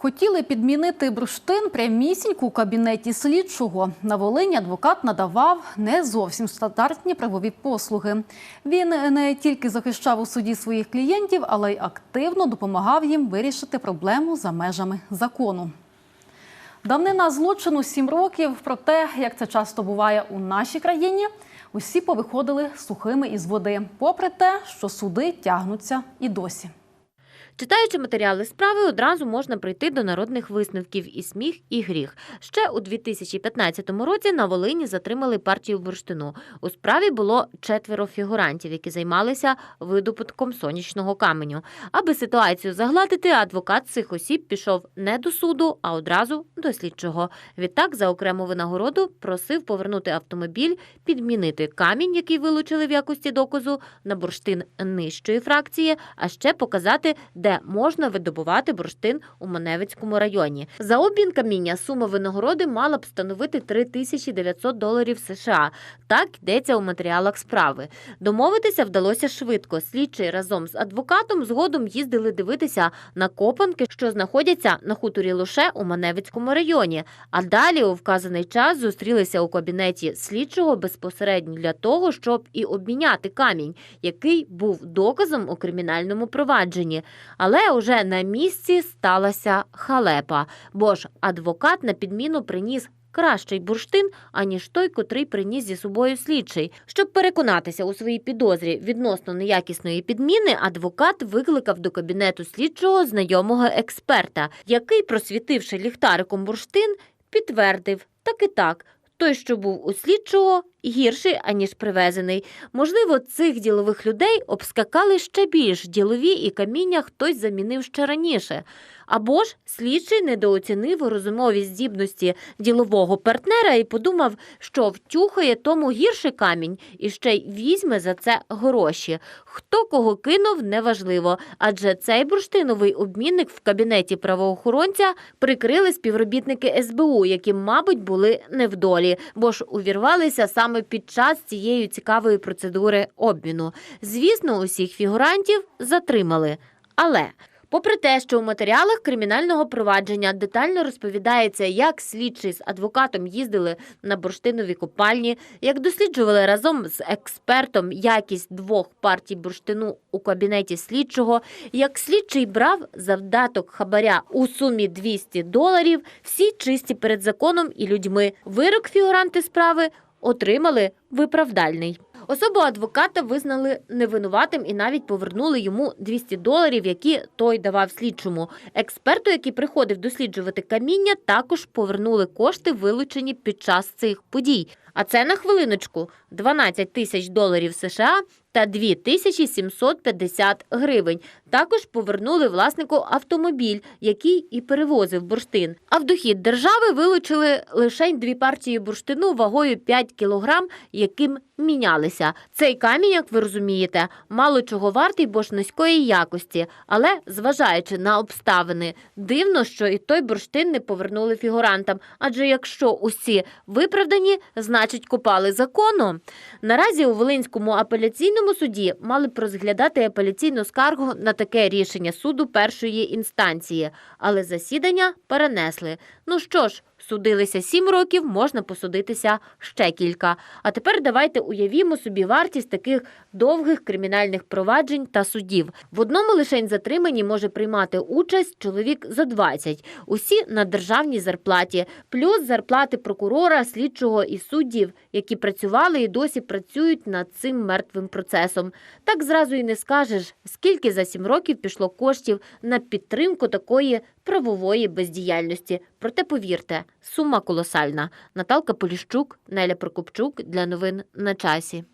Хотіли підмінити бурштин прямісінько у кабінеті слідчого. На Волині адвокат надавав не зовсім стандартні правові послуги. Він не тільки захищав у суді своїх клієнтів, але й активно допомагав їм вирішити проблему за межами закону. Давнина злочину сім років. Проте, як це часто буває у нашій країні, усі повиходили сухими із води, попри те, що суди тягнуться і досі. Читаючи матеріали справи, одразу можна прийти до народних висновків і сміх, і гріх. Ще у 2015 році на Волині затримали партію бурштину. У справі було четверо фігурантів, які займалися видобутком сонячного каменю. Аби ситуацію загладити, адвокат цих осіб пішов не до суду, а одразу до слідчого. Відтак, за окрему винагороду просив повернути автомобіль, підмінити камінь, який вилучили в якості доказу, на бурштин нижчої фракції, а ще показати, де можна видобувати бурштин у Маневицькому районі. За обмін каміння сума винагороди мала б становити 3900 доларів США. Так йдеться у матеріалах справи. Домовитися вдалося швидко. Слідчий разом з адвокатом згодом їздили дивитися на копанки, що знаходяться на хуторі Лоше у Маневицькому районі. А далі у вказаний час зустрілися у кабінеті слідчого безпосередньо для того, щоб і обміняти камінь, який був доказом у кримінальному провадженні. Але уже на місці сталася халепа, бо ж адвокат на підміну приніс. Кращий бурштин, аніж той, котрий приніс зі собою слідчий. Щоб переконатися у своїй підозрі відносно неякісної підміни, адвокат викликав до кабінету слідчого знайомого експерта, який, просвітивши ліхтариком бурштин, підтвердив так і так. Той, що був у слідчого, гірший, аніж привезений. Можливо, цих ділових людей обскакали ще більш ділові і каміння хтось замінив ще раніше. Або ж слідчий недооцінив розумові здібності ділового партнера і подумав, що втюхає тому гірший камінь і ще й візьме за це гроші. Хто кого кинув, неважливо, адже цей бурштиновий обмінник в кабінеті правоохоронця прикрили співробітники СБУ, які, мабуть, були невдолі, бо ж увірвалися саме під час цієї цікавої процедури обміну. Звісно, усіх фігурантів затримали. Але Попри те, що у матеріалах кримінального провадження детально розповідається, як слідчий з адвокатом їздили на бурштинові копальні, як досліджували разом з експертом якість двох партій бурштину у кабінеті слідчого, як слідчий брав завдаток хабаря у сумі 200 доларів, всі чисті перед законом і людьми. Вирок фігуранти справи отримали виправдальний. Особу адвоката визнали невинуватим і навіть повернули йому 200 доларів, які той давав слідчому. Експерту, який приходив досліджувати каміння, також повернули кошти, вилучені під час цих подій. А це на хвилиночку 12 тисяч доларів США та 2 тисячі 750 гривень. Також повернули власнику автомобіль, який і перевозив бурштин. А в дохід держави вилучили лише дві партії бурштину вагою 5 кілограм, яким мінялися. Цей камінь, як ви розумієте, мало чого вартий, бо ж низької якості. Але, зважаючи на обставини, дивно, що і той бурштин не повернули фігурантам. Адже якщо усі виправдані, значить копали законно. Наразі у Волинському апеляційному суді мали б розглядати апеляційну скаргу на таке рішення суду першої інстанції, але засідання перенесли. Ну що ж, судилися сім років, можна посудитися ще кілька. А тепер давайте уявімо собі вартість таких довгих кримінальних проваджень та судів. В одному лишень затриманні може приймати участь чоловік за 20. Усі на державній зарплаті, плюс зарплати прокурора, слідчого і суддів, які працювали і досі працюють над цим мертвим процесом. Так зразу і не скажеш, скільки за сім років пішло коштів на підтримку такої правової бездіяльності. Проте повірте, сума колосальна. Наталка Поліщук, Неля Прокопчук для новин на часі.